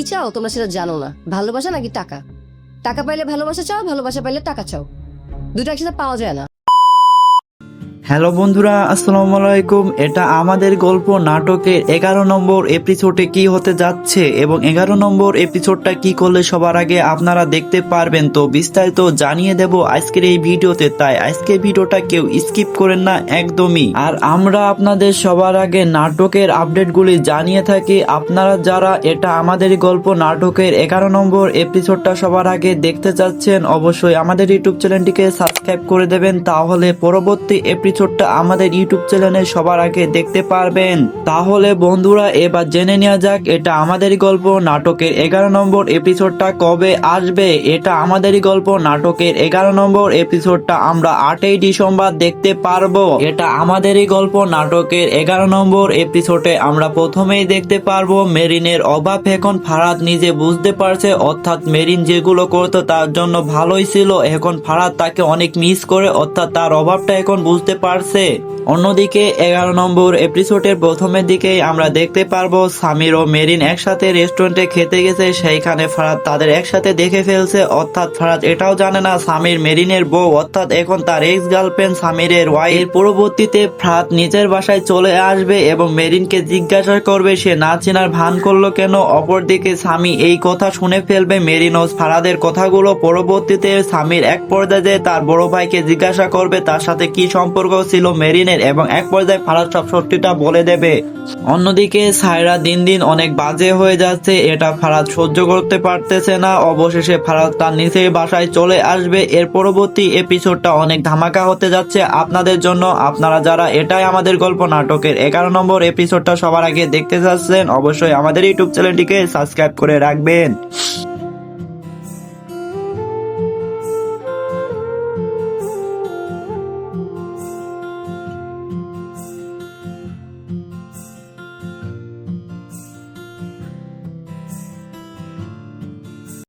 কি চাও? তোমরা সেটা জানো না। ভালোবাসা নাকি টাকা? টাকা পাইলে ভালোবাসা চাও, ভালোবাসা পাইলে টাকা চাও। দুটো একসাথে পাওয়া যায় না। হ্যালো বন্ধুরা, আসসালামু আলাইকুম। এটা আমাদের গল্প নাটকের এগারো নম্বর এপিসোডে কি হতে যাচ্ছে এবং এগারো নম্বর এপিসোডটা কি করলে সবার আগে আপনারা দেখতে পারবেন। তো বিস্তারিত জানিয়ে দেব আজকের এই ভিডিওতে, তাই আজকের ভিডিওটা কেউ স্কিপ করেন না একদমই। আর আমরা আপনাদের সবার আগে নাটকের আপডেটগুলি জানিয়ে থাকি। আপনারা যারা এটা আমাদের গল্প নাটকের এগারো নম্বর এপিসোডটা সবার আগে দেখতে চাচ্ছেন, অবশ্যই আমাদের ইউটিউব চ্যানেলটিকে সাবস্ক্রাইব করে দেবেন। তাহলে পরবর্তী এপিসোডটা আমাদের ইউটিউব চ্যানেলে সবার আগে দেখতে পারবেন। তাহলে বন্ধুরা, এবার জেনে নেওয়া যাক, এটা আমাদেরই গল্প, নাটকের এগারো নম্বর এপিসোডটা কবে আসবে? এটা আমাদেরই গল্প, নাটকের এগারো নম্বর এপিসোডটা আমরা আটই ডিসেম্বর দেখতে পারব। এটা আমাদেরই গল্প, নাটকের এগারো নম্বর এপিসোডে আমরা প্রথমেই দেখতে পারব, মেরিনের অভাব এখন ফারাদ নিজে বুঝতে পারছে, অর্থাৎ মেরিন যেগুলো করতো তার জন্য ভালোই ছিল, এখন ফারাদ তাকে অনেক মিস করে, অর্থাৎ তার অভাবটা এখন বুঝতে পারছে অন্যদিকে এগারো নম্বর এপিসোডের প্রথমের দিকেই আমরা দেখতে পারব সামির ও মেরিন একসাথে রেস্টুরেন্টে খেতে গেছে, সেইখানে ফারাদ তাদের একসাথে দেখে ফেলছে। অর্থাৎ ফারাদ এটাও জানে না সামির মেরিনের বউ, অর্থাৎ এখন তার এক্স গার্লফ্রেন্ড সামিরের ওয়াই এর পরবর্তীতে ফারাদ নিজের বাসায় চলে আসবে এবং মেরিনকে জিজ্ঞাসা করবে, সে না চেনার ভান করল কেন? অপরদিকে স্বামী এই কথা শুনে ফেলবে। মেরিন ও ফারাদের কথাগুলো পরবর্তীতে স্বামীর এক পর্যায়ে তার বড় ভাইকে জিজ্ঞাসা করবে, তার সাথে কি সম্পর্ক ছিল মেরিনের এবং এক পর্যায়ে ফারাদ সব সত্যিটা বলে দেবে। অন্যদিকে সায়রা দিন দিন অনেক বাজে হয়ে যাচ্ছে, এটা ফারাদ সহ্য করতে পারতেছে না। অবশেষে ফারাদ তার নিচের বাসায় চলে আসবে। এর পরবর্তী এপিসোডটা অনেক ধামাকা হতে যাচ্ছে আপনাদের জন্য। আপনারা যারা, এটাই আমাদের গল্প নাটকের এগারো নম্বর এপিসোডটা সবার আগে দেখতে চাচ্ছেন, অবশ্যই আমাদের ইউটিউব চ্যানেলটিকে সাবস্ক্রাইব করে রাখবেন।